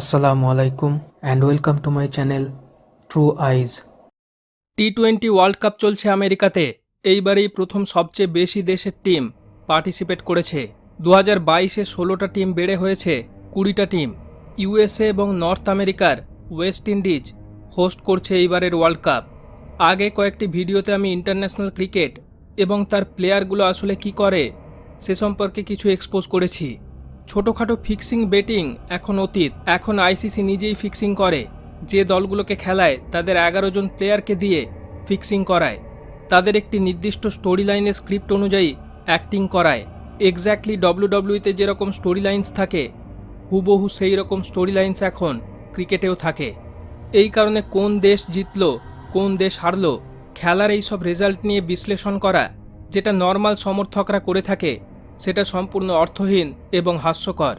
আসসালামু আলাইকুম and welcome to my channel True Eyes T twenty World Cup চলছে আমেরিকাতে। এইবারেই প্রথম সবচেয়ে বেশি দেশের টিম পার্টিসিপেট করেছে। দু হাজার বাইশে ষোলোটা টিম বেড়ে হয়েছে, কুড়িটা টিম ইউএসএ এবং নর্থ আমেরিকার ওয়েস্ট ইন্ডিজ হোস্ট করছে এইবারের ওয়ার্ল্ড কাপ আগে কয়েকটি ভিডিওতে আমি ইন্টারন্যাশনাল ক্রিকেট এবং তার প্লেয়ারগুলো আসলে কি করে, সে সম্পর্কে কিছু এক্সপোজ করেছি। ছোটোখাটো ফিক্সিং বেটিং এখন অতীত। এখন আইসিসি নিজেই ফিক্সিং করে। যে দলগুলোকে খেলায় তাদের এগারো জন প্লেয়ারকে দিয়ে ফিক্সিং করায়। তাদের একটি নির্দিষ্ট স্টোরি লাইনের স্ক্রিপ্ট অনুযায়ী অ্যাক্টিং করায়। এক্স্যাক্টলি ডব্লিউডব্লিউতে যেরকম স্টোরি লাইন্স থাকে, হুবহু সেই রকম স্টোরি লাইন্স এখন ক্রিকেটেও থাকে। এই কারণে কোন দেশ জিতল, কোন দেশ হারল, খেলার এই সব রেজাল্ট নিয়ে বিশ্লেষণ করা, যেটা নর্মাল সমর্থকরা করে থাকে সেটা সম্পূর্ণ অর্থহীন এবং হাস্যকর।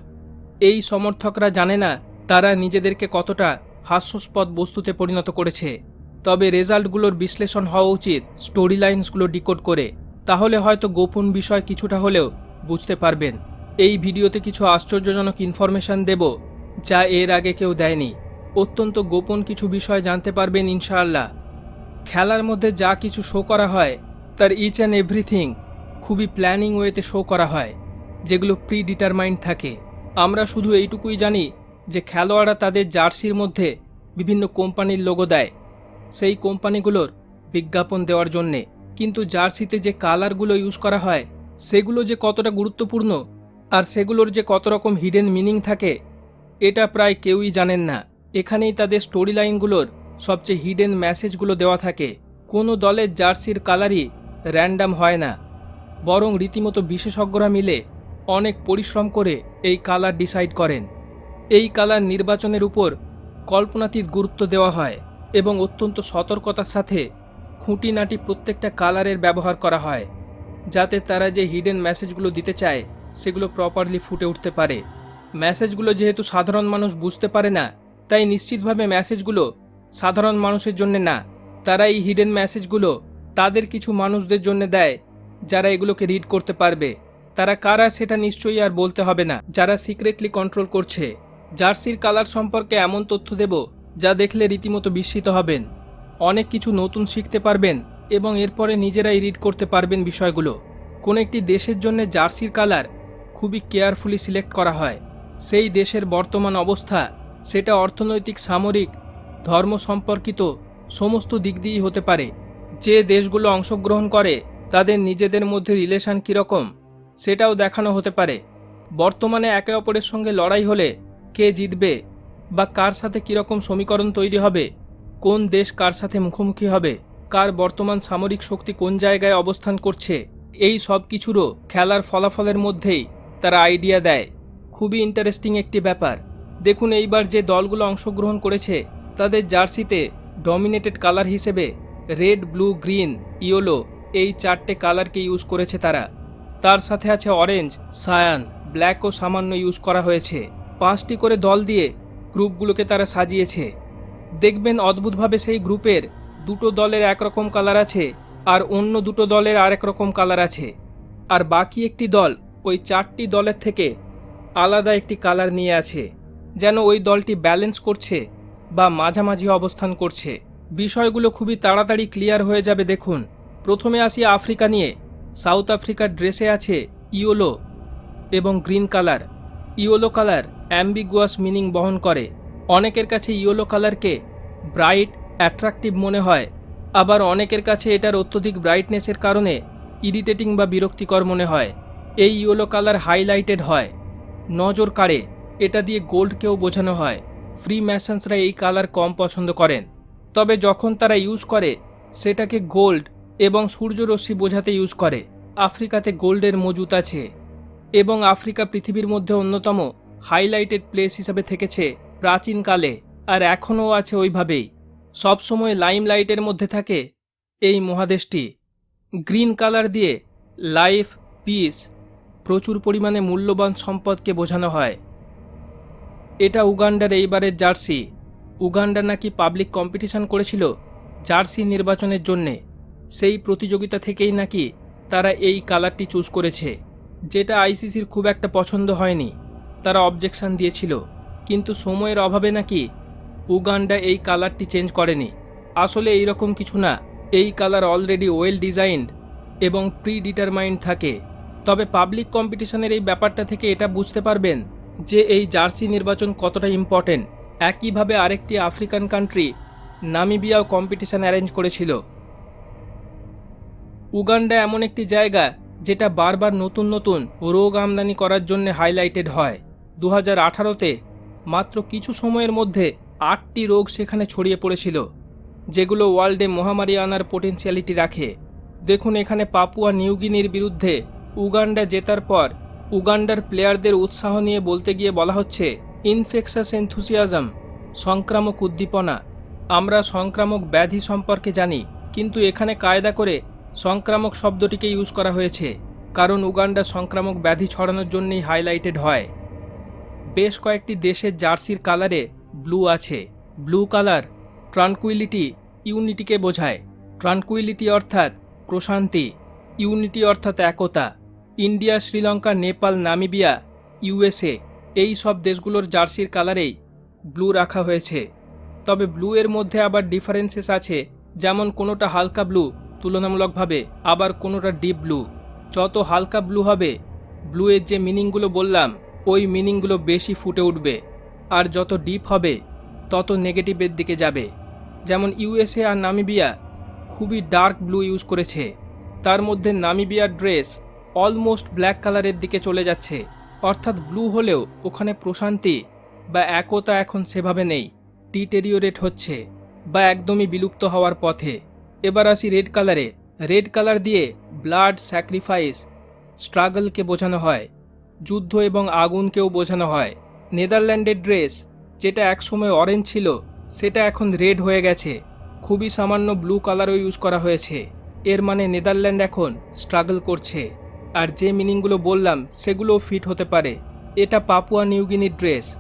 এই সমর্থকরা জানে না তারা নিজেদেরকে কতটা হাস্যস্পদ বস্তুতে পরিণত করেছে। তবে রেজাল্টগুলোর বিশ্লেষণ হওয়া উচিত স্টোরি লাইন্সগুলো ডিকোড করে। তাহলে হয়তো গোপন বিষয় কিছুটা হলেও বুঝতে পারবেন। এই ভিডিওতে কিছু আশ্চর্যজনক ইনফরমেশন দেব, যা এর আগে কেউ দেয়নি। অত্যন্ত গোপন কিছু বিষয় জানতে পারবেন ইনশাআল্লাহ। খেলার মধ্যে যা কিছু শো করা হয়, তার ইচ অ্যান্ড এভরিথিং খুবই প্ল্যানিং ওয়েতে শো করা হয়, যেগুলো প্রি ডিটারমাইন্ড থাকে। আমরা শুধু এইটুকুই জানি যে খেলোয়াড়রা তাদের জার্সির মধ্যে বিভিন্ন কোম্পানির লোগো দেয়। সেই কোম্পানিগুলোর বিজ্ঞাপন দেওয়ার জন্যে। কিন্তু জার্সিতে যে কালারগুলো ইউজ করা হয়, সেগুলো যে কতটা গুরুত্বপূর্ণ আর সেগুলোর যে কত রকম হিডেন মিনিং থাকে, এটা প্রায় কেউই জানেন না। এখানেই তাদের স্টোরি লাইনগুলোর সবচেয়ে হিডেন মেসেজগুলো দেওয়া থাকে। কোনো দলের জার্সির কালারই র্যান্ডাম হয় না। বরং রীতিমতো বিশেষজ্ঞরা মিলে অনেক পরিশ্রম করে এই কালার ডিসাইড করেন। এই কালার নির্বাচনের উপর কল্পনাতীত গুরুত্ব দেওয়া হয় এবং অত্যন্ত সতর্কতার সাথে খুঁটিনাটি প্রত্যেকটা কালারের ব্যবহার করা হয়, যাতে তারা যে হিডেন মেসেজগুলো দিতে চায়, সেগুলো প্রপারলি ফুটে উঠতে পারে। মেসেজগুলো যেহেতু সাধারণ মানুষ বুঝতে পারে না, তাই নিশ্চিতভাবে মেসেজগুলো সাধারণ মানুষের জন্য না। তারা এই হিডেন মেসেজগুলো তাদের কিছু মানুষদের জন্য দেয় যারা এগুলোকে রিড করতে পারবে, তারা কারা সেটা নিশ্চয়ই আর বলতে হবে না। যারা সিক্রেটলি কন্ট্রোল করছে, জার্সির কালার সম্পর্কে এমন তথ্য দেব, যা দেখলে রীতিমতো বিস্মিত হবেন। অনেক কিছু নতুন শিখতে পারবেন এবং এরপরে নিজেরাই রিড করতে পারবেন বিষয়গুলো। কোন একটি দেশের জন্য জার্সির কালার খুবই কেয়ারফুলি সিলেক্ট করা হয়। সেই দেশের বর্তমান অবস্থা, সেটা অর্থনৈতিক, সামরিক, ধর্ম সম্পর্কিত সমস্ত দিক দিয়েই হতে পারে। যে দেশগুলো অংশগ্রহণ করে তাদের নিজেদের মধ্যে রিলেশান কীরকম, সেটাও দেখানো হতে পারে। বর্তমানে একে অপরের সঙ্গে লড়াই হলে কে জিতবে বা কার সাথে কীরকম সমীকরণ তৈরি হবে, কোন দেশ কার সাথে মুখোমুখি হবে, কার বর্তমান সামরিক শক্তি কোন জায়গায় অবস্থান করছে, এই সব কিছুরও খেলার ফলাফলের মধ্যেই তারা আইডিয়া দেয়। খুবই ইন্টারেস্টিং একটি ব্যাপার। দেখুন এইবার যে দলগুলো অংশগ্রহণ করেছে, তাদের জার্সিতে ডমিনেটেড কালার হিসেবে রেড ব্লু গ্রিন ইয়েলো এই চারটে কালারকে ইউজ করেছে তারা। তার সাথে আছে অরেঞ্জ, সায়ান ব্ল্যাকও সামান্য ইউজ করা হয়েছে। পাঁচটি করে দল দিয়ে গ্রুপগুলোকে তারা সাজিয়েছে। দেখবেন অদ্ভুতভাবে সেই গ্রুপের দুটো দলের একরকম কালার আছে আর অন্য দুটো দলের আরেক রকম কালার আছে। আর বাকি একটি দল ওই চারটি দলের থেকে আলাদা একটি কালার নিয়ে আছে, যেন ওই দলটি ব্যালেন্স করছে বা মাঝামাঝি অবস্থান করছে। বিষয়গুলো খুবই তাড়াতাড়ি ক্লিয়ার হয়ে যাবে দেখুন। প্রথমে আসি আফ্রিকা নিয়ে। সাউথ আফ্রিকার ড্রেসে আছে ইয়োলো এবং green colour. Yellow colour ambiguous meaning বহন করে। অনেকের কাছে ইয়োলো কালারকে ব্রাইট, অ্যাট্রাকটিভ মনে হয়। আবার অনেকের কাছে এটার অত্যধিক ব্রাইটনেসের কারণে ইরিটেটিং বা বিরক্তিকর মনে হয়। এই ইয়েলো কালার হাইলাইটেড হয়। নজর কাড়ে, এটা দিয়ে গোল্ডকেও বোঝানো হয়। ফ্রি ম্যাশনসরা এই কালার কম পছন্দ করেন। তবে যখন তারা ইউজ করে, সেটাকে গোল্ড এবং সূর্যরশ্মি বোঝাতে ইউজ করে। আফ্রিকাতে গোল্ডের মজুত আছে এবং আফ্রিকা পৃথিবীর মধ্যে অন্যতম হাইলাইটেড প্লেস হিসাবে থেকেছে প্রাচীনকালে আর এখনও আছে ওইভাবেই। সবসময় লাইমলাইটের মধ্যে থাকে এই মহাদেশটি। গ্রিন কালার দিয়ে লাইফ, পিস, প্রচুর পরিমাণে মূল্যবান সম্পদকে বোঝানো হয়। এটা উগান্ডার এইবারের জার্সি। উগান্ডা নাকি পাবলিক কম্পিটিশন করেছিল জার্সি নির্বাচনের জন্যে। সেই প্রতিযোগিতা থেকেই নাকি তারা এই কালারটি চুজ করেছে, যেটা আইসিসির খুব একটা পছন্দ হয়নি। তারা অবজেকশন দিয়েছিল, কিন্তু সময়ের অভাবে নাকি উগান্ডা এই কালারটি চেঞ্জ করেনি। আসলে এই রকম কিছু না, এই কালার অলরেডি ওয়েল ডিজাইনড এবং প্রি ডিটারমাইন্ড থাকে। তবে পাবলিক কম্পিটিশনের এই ব্যাপারটা থেকে এটা বুঝতে পারবেন যে এই জার্সি নির্বাচন কতটা ইম্পর্টেন্ট। একইভাবে আরেকটি আফ্রিকান কান্ট্রি, নামিবিয়াও কম্পিটিশন অ্যারেঞ্জ করেছিল। উগান্ডা এমন একটি জায়গা যেটা বারবার নতুন নতুন রোগ আমদানি করার জন্য হাইলাইটেড হয়। দু হাজার আঠারোতে মাত্র কিছু সময়ের মধ্যে আটটি রোগ সেখানে ছড়িয়ে পড়েছিল, যেগুলো ওয়ার্ল্ডে মহামারী আনার পোটেন্সিয়ালিটি রাখে। দেখুন এখানে পাপুয়া নিউগিনির বিরুদ্ধে উগান্ডা জেতার পর উগান্ডার প্লেয়ারদের উৎসাহ নিয়ে বলতে গিয়ে বলা হচ্ছে ইনফেকশাস এনথুসিয়াজম সংক্রামক উদ্দীপনা। আমরা সংক্রামক ব্যাধি সম্পর্কে জানি, কিন্তু এখানে কায়দা করে সংক্রামক শব্দটিকে ইউজ করা হয়েছে, কারণ উগান্ডা সংক্রামক ব্যাধি ছড়ানোর জন্যই হাইলাইটেড হয়। বেশ কয়েকটি দেশের জার্সির কালারে ব্লু আছে। ব্লু কালার ট্রানকুইলিটি ইউনিটিকে বোঝায়। ট্রানকুইলিটি অর্থাৎ প্রশান্তি, ইউনিটি অর্থাৎ একতা। India, Sri Lanka, Nepal, Namibia, USA এই সব দেশগুলোর জার্সির কালারেই ব্লু রাখা হয়েছে। তবে ব্লু এর মধ্যে আবার ডিফারেন্সেস আছে, যেমন কোনোটা হালকা ব্লু তুলনামূলকভাবে আবার কোনোটা ডিপ ব্লু যত হালকা ব্লু হবে ব্লুয়ের যে মিনিংগুলো বললাম, ওই মিনিংগুলো বেশি ফুটে উঠবে। আর যত ডিপ হবে, তত নেগেটিভের দিকে যাবে। যেমন ইউএসএ আর নামিবিয়া খুবই ডার্ক ব্লু ইউজ করেছে। তার মধ্যে নামিবিয়ার ড্রেস অলমোস্ট ব্ল্যাক কালারের দিকে চলে যাচ্ছে। অর্থাৎ ব্লু হলেও ওখানে প্রশান্তি বা একতা এখন সেভাবে নেই। ডিটেরিওরেট হচ্ছে বা একদমই বিলুপ্ত হওয়ার পথে। এবার আসি রেড কালারে। রেড কালার দিয়ে ব্লাড স্যাক্রিফাইস স্ট্রাগলকে বোঝানো হয়, যুদ্ধ এবং আগুনকেও বোঝানো হয়। নেদারল্যান্ডের ড্রেস, যেটা একসময় অরেঞ্জ ছিল, সেটা এখন রেড হয়ে গেছে। খুবই সামান্য ব্লু কালারও ইউজ করা হয়েছে। এর মানে নেদারল্যান্ড এখন স্ট্রাগল করছে। আর যে মিনিংগুলো বললাম, সেগুলোও ফিট হতে পারে। এটা পাপুয়া নিউগিনির ড্রেস,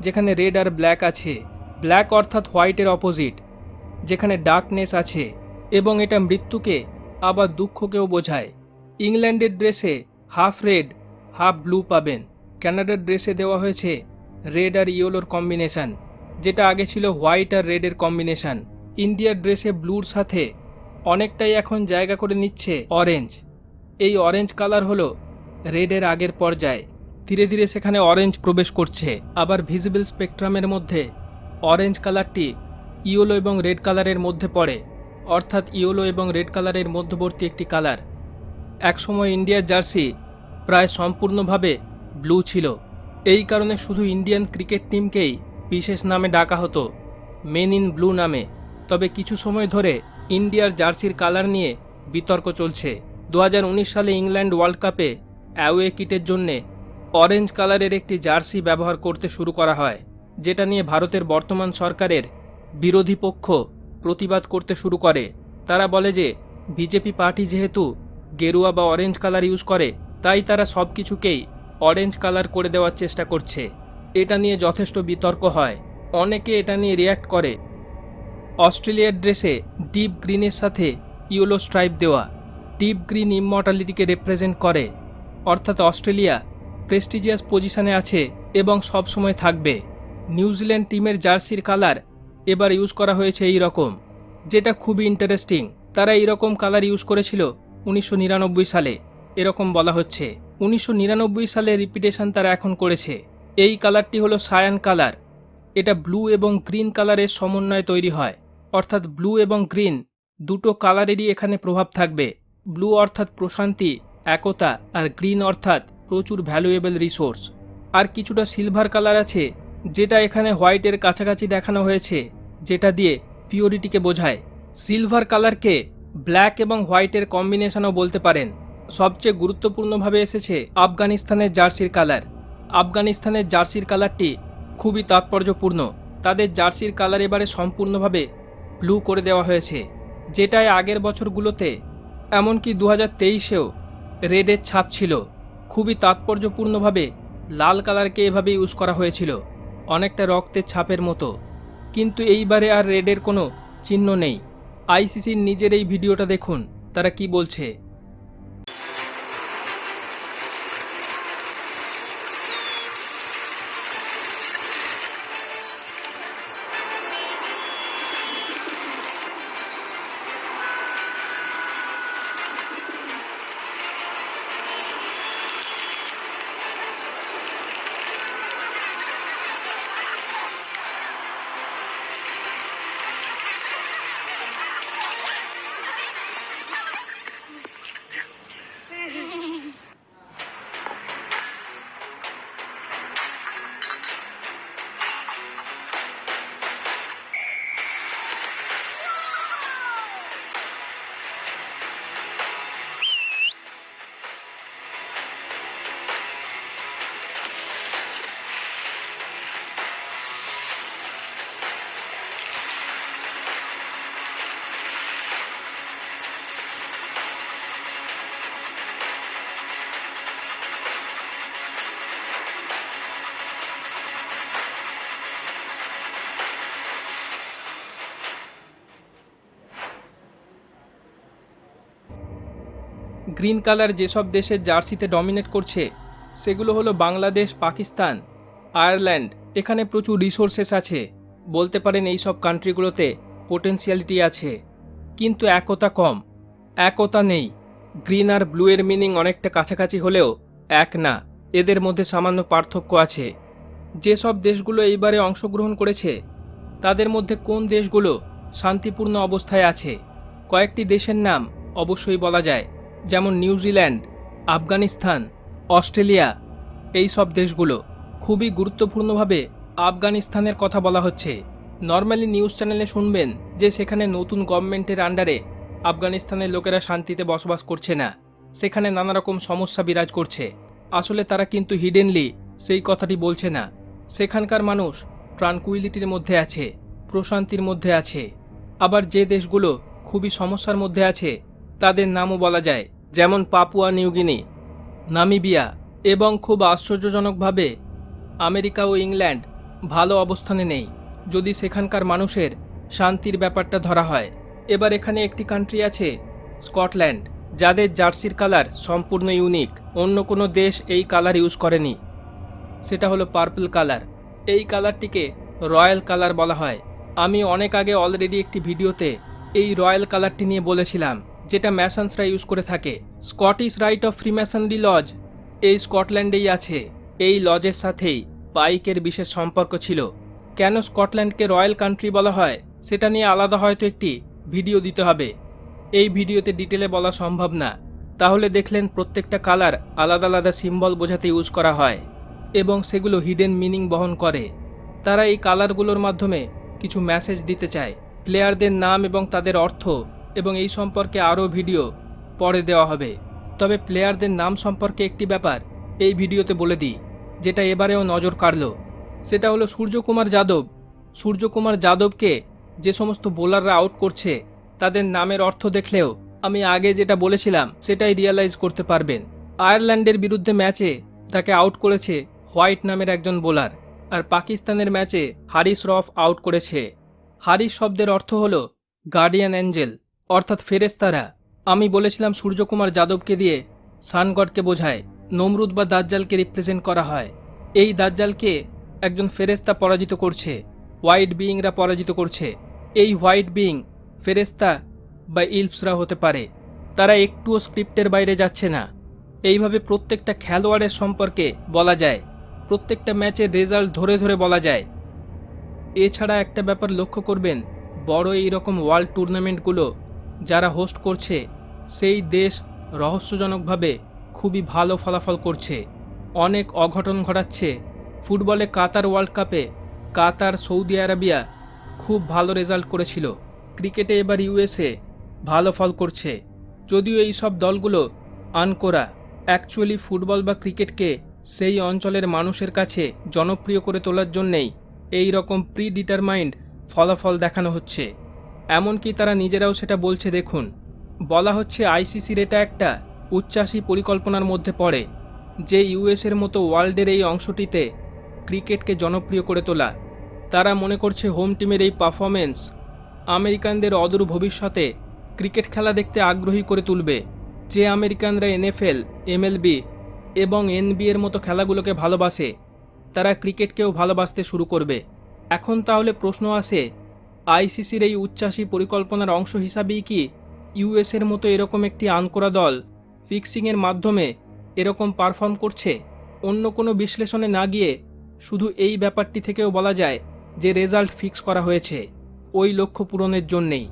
যেখানে রেড আর ব্ল্যাক আছে। ব্ল্যাক অর্থাৎ হোয়াইটের অপোজিট, যেখানে ডার্কনেস আছে। এবং এটা মৃত্যুকে আবার দুঃখকেও বোঝায়। ইংল্যান্ডের ড্রেসে হাফ রেড, হাফ ব্লু পাবেন। ক্যানাডার ড্রেসে দেওয়া হয়েছে রেড আর ইয়েলোর কম্বিনেশন, যেটা আগে ছিল হোয়াইট আর রেডের কম্বিনেশন। ইন্ডিয়ার ড্রেসে ব্লুর সাথে অনেকটাই এখন জায়গা করে নিচ্ছে অরেঞ্জ। এই অরেঞ্জ কালার হলো রেডের আগের পর্যায়ে। ধীরে ধীরে সেখানে অরেঞ্জ প্রবেশ করছে। আবার ভিজিবল স্পেকট্রামের মধ্যে অরেঞ্জ কালারটি ইয়েলো এবং রেড কালারের মধ্যে পড়ে। অর্থাৎ ইয়েলো এবং রেড কালারের মধ্যবর্তী একটি কালার। একসময় ইন্ডিয়ার জার্সি প্রায় সম্পূর্ণভাবে ব্লু ছিল। এই কারণে শুধু ইন্ডিয়ান ক্রিকেট টিমকেই বিশেষ নামে ডাকা হতো, মেন ইন ব্লু নামে। তবে কিছু সময় ধরে ইন্ডিয়ার জার্সির কালার নিয়ে বিতর্ক চলছে। দু হাজার উনিশ সালে ইংল্যান্ড ওয়ার্ল্ড কাপে অ্যাওয়ে কিটের জন্যে অরেঞ্জ কালারের একটি জার্সি ব্যবহার করতে শুরু করা হয়, যেটা নিয়ে ভারতের বর্তমান সরকারের বিরোধী পক্ষ প্রতিবাদ করতে শুরু করে। তারা বলে যে, বিজেপি পার্টি যেহেতু গেরুয়া বা অরেঞ্জ কালার ইউজ করে, তাই তারা সব কিছুকেই অরেঞ্জ কালার করে দেওয়ার চেষ্টা করছে। এটা নিয়ে যথেষ্ট বিতর্ক হয়। অনেকে এটা নিয়ে রিয়্যাক্ট করে। অস্ট্রেলিয়ার ড্রেসে ডিপ গ্রিনের সাথে ইয়েলো স্ট্রাইপ দেওয়া ডিপ গ্রিন ইমমর্টালিটিকে রিপ্রেজেন্ট করে। অর্থাৎ অস্ট্রেলিয়া প্রেস্টিজিয়াস পজিশনে আছে এবং সব সময় থাকবে। নিউজিল্যান্ড টিমের জার্সির কালার এবার ইউজ করা হয়েছে এই রকম, যেটা খুবই ইন্টারেস্টিং তারা এই রকম কালার ইউজ করেছিল উনিশশো নিরানব্বই সালে। এরকম বলা হচ্ছে। উনিশশো নিরানব্বই সালে রিপিটেশন তারা এখন করেছে। এই কালারটি হলো সায়ান কালার এটা ব্লু এবং গ্রিন কালারের সমন্বয়ে তৈরি হয়। অর্থাৎ ব্লু এবং গ্রিন দুটো কালারেরই এখানে প্রভাব থাকবে। ব্লু অর্থাৎ প্রশান্তি, একতা, আর গ্রিন অর্থাৎ প্রচুর ভ্যালুয়েবল রিসোর্স আর কিছুটা সিলভার কালার আছে, যেটা এখানে হোয়াইটের কাছাকাছি দেখানো হয়েছে। যেটা দিয়ে পিওরিটিকে বোঝায়। সিলভার কালারকে ব্ল্যাক এবং হোয়াইটের কম্বিনেশনও বলতে পারেন। সবচেয়ে গুরুত্বপূর্ণভাবে এসেছে আফগানিস্তানের জার্সির কালার। আফগানিস্তানের জার্সির কালারটি খুবই তাৎপর্যপূর্ণ। তাদের জার্সির কালার এবারে সম্পূর্ণভাবে ব্লু করে দেওয়া হয়েছে যেটায় আগের বছরগুলোতে, এমনকি দু হাজার তেইশেও রেডের ছাপ ছিল। খুবই তাৎপর্যপূর্ণভাবে লাল কালারকে এভাবে ইউজ করা হয়েছিল, অনেকটা রক্তের ছাপের মতো। কিন্তু এইবারে আর রেডের কোনো চিহ্ন নেই। আইসিসির নিজের এই ভিডিওটা দেখুন, তারা কি বলছে। গ্রিন কালার যেসব দেশের জার্সিতে ডমিনেট করছে, সেগুলো হলো বাংলাদেশ, পাকিস্তান, আয়ারল্যান্ড। এখানে প্রচুর রিসোর্সেস আছে। বলতে পারেন এই সব কান্ট্রিগুলোতে পোটেন্সিয়ালিটি আছে। কিন্তু একতা কম। একতা নেই। গ্রিন আর ব্লু এর মিনিং অনেকটা কাছাকাছি হলেও এক না। এদের মধ্যে সামান্য পার্থক্য আছে। যেসব দেশগুলো এইবারে অংশগ্রহণ করেছে, তাদের মধ্যে কোন দেশগুলো শান্তিপূর্ণ অবস্থায় আছে? কয়েকটি দেশের নাম অবশ্যই বলা যায়। যেমন নিউজিল্যান্ড আফগানিস্তান, অস্ট্রেলিয়া, এই সব দেশগুলো খুবই গুরুত্বপূর্ণভাবে আফগানিস্তানের কথা বলা হচ্ছে। নর্মালি নিউজ চ্যানেলে শুনবেন যে সেখানে নতুন গভর্নমেন্টের আন্ডারে আফগানিস্তানের লোকেরা শান্তিতে বসবাস করছে না। সেখানে নানা রকম সমস্যা বিরাজ করছে। আসলে তারা কিন্তু হিডেনলি সেই কথাটি বলছে না। সেখানকার মানুষ ট্রানকুইলিটির মধ্যে আছে, প্রশান্তির মধ্যে আছে। আবার যে দেশগুলো খুবই সমস্যার মধ্যে আছে, তাদের নামও বলা যায় যেমন পাপুয়া নিউগিনি নামিবিয়া এবং খুব আশ্চর্যজনকভাবে আমেরিকা ও ইংল্যান্ড ভালো অবস্থানে নেই। যদি সেখানকার মানুষের শান্তির ব্যাপারটা ধরা হয়, এবার এখানে একটি কান্ট্রি আছে স্কটল্যান্ড, যাদের জার্সির কালার সম্পূর্ণ ইউনিক অন্য কোনো দেশ এই কালার ইউজ করেনি। সেটা হলো পার্পল কালার এই কালারটিকে রয়্যাল কালার বলা হয়। আমি অনেক আগে অলরেডি একটি ভিডিওতে এই রয়্যাল কালারটি নিয়ে বলেছিলাম। যেটা ম্যাসনসরা ইউজ করে থাকে। Scottish rite of freemasonry lodge এই স্কটল্যান্ডেই আছে। এই লজের সাথেই পাইকের বিশেষ সম্পর্ক ছিল। কেন স্কটল্যান্ডকে রয়্যাল কান্ট্রি বলা হয়, সেটা নিয়ে আলাদা হয়তো একটি ভিডিও দিতে হবে। এই ভিডিওতে ডিটেলে বলা সম্ভব না। তাহলে দেখলেন প্রত্যেকটা কালার আলাদা আলাদা সিম্বল বোঝাতে ইউজ করা হয় এবং সেগুলো হিডেন মিনিং বহন করে। তারা এই কালারগুলোর মাধ্যমে কিছু মেসেজ দিতে চায়। প্লেয়ারদের নাম এবং তাদের অর্থ এবং এই সম্পর্কে আরও ভিডিও পরে দেওয়া হবে। তবে প্লেয়ারদের নাম সম্পর্কে একটি ব্যাপার এই ভিডিওতে বলে দিই, যেটা এবারেও নজর কাড়ল। সেটা হলো সূর্যকুমার যাদব। সূর্যকুমার যাদবকে যে সমস্ত বোলাররা আউট করছে, তাদের নামের অর্থ দেখলেও আমি আগে যেটা বলেছিলাম, সেটাই রিয়ালাইজ করতে পারবেন। আয়ারল্যান্ডের বিরুদ্ধে ম্যাচে তাকে আউট করেছে হোয়াইট নামের একজন বোলার, আর পাকিস্তানের ম্যাচে হারিস রফ আউট করেছে। হারিস শব্দের অর্থ হল গার্ডিয়ান অ্যাঞ্জেল। অর্থাৎ ফেরেস্তারা আমি বলেছিলাম সূর্যকুমার যাদবকে দিয়ে সানগডকে বোঝায়, নমরুদ বা দাজ্জালকে রিপ্রেজেন্ট করা হয়। এই দাজ্জালকে একজন ফেরেস্তা পরাজিত করছে হোয়াইট বিইংরা পরাজিত করছে। এই হোয়াইট বিইং ফেরেস্তা বা ইলফসরা হতে পারে। তারা একটুও স্ক্রিপ্টের বাইরে যাচ্ছে না। এইভাবে প্রত্যেকটা খেলোয়াড়ের সম্পর্কে বলা যায়, প্রত্যেকটা ম্যাচের রেজাল্ট ধরে ধরে বলা যায়। এছাড়া একটা ব্যাপার লক্ষ্য করবেন, বড় এই রকম ওয়ার্ল্ড টুর্নামেন্টগুলো যারা হোস্ট করছে, সেই দেশ রহস্যজনকভাবে খুবই ভালো ফলাফল করছে। অনেক অঘটন ঘটাচ্ছে। ফুটবলে কাতার ওয়ার্ল্ড কাপে কাতার, সৌদি আরাবিয়া খুব ভালো রেজাল্ট করেছিল। ক্রিকেটে এবার ইউএসএ ভালো ফল করছে। যদিও এই সব দলগুলো আনকোরা অ্যাকচুয়ালি ফুটবল বা ক্রিকেটকে সেই অঞ্চলের মানুষের কাছে জনপ্রিয় করে তোলার জন্যেই এই রকম প্রি ডিটারমাইন্ড ফলাফল দেখানো হচ্ছে। এমনকি তারা নিজেরাও সেটা বলছে, দেখুন। বলা হচ্ছে, আইসিসির এটা একটা উচ্চাসী পরিকল্পনার মধ্যে পড়ে, যে ইউএসের মতো ওয়ার্ল্ডের এই অংশটিতে ক্রিকেটকে জনপ্রিয় করে তোলা। তারা মনে করছে, হোম টিমের এই পারফরমেন্স আমেরিকানদের অদূর ভবিষ্যতে ক্রিকেট খেলা দেখতে আগ্রহী করে তুলবে, যে আমেরিকানরা এনএফএল, এমএলবি এবং এনবি এর মতো খেলাগুলোকে ভালোবাসে। তারা ক্রিকেটকেও ভালোবাসতে শুরু করবে। এখন তাহলে প্রশ্ন আসে আইসিসির এই উচ্ছ্বাসী পরিকল্পনার অংশ হিসাবেই কি ইউএসের মতো এরকম একটি আনকোরা দল ফিক্সিংয়ের মাধ্যমে এরকম পারফর্ম করছে? অন্য কোনো বিশ্লেষণে না গিয়ে শুধু এই ব্যাপারটি থেকেও বলা যায় যে রেজাল্ট ফিক্স করা হয়েছে। ওই লক্ষ্য পূরণের জন্যেই।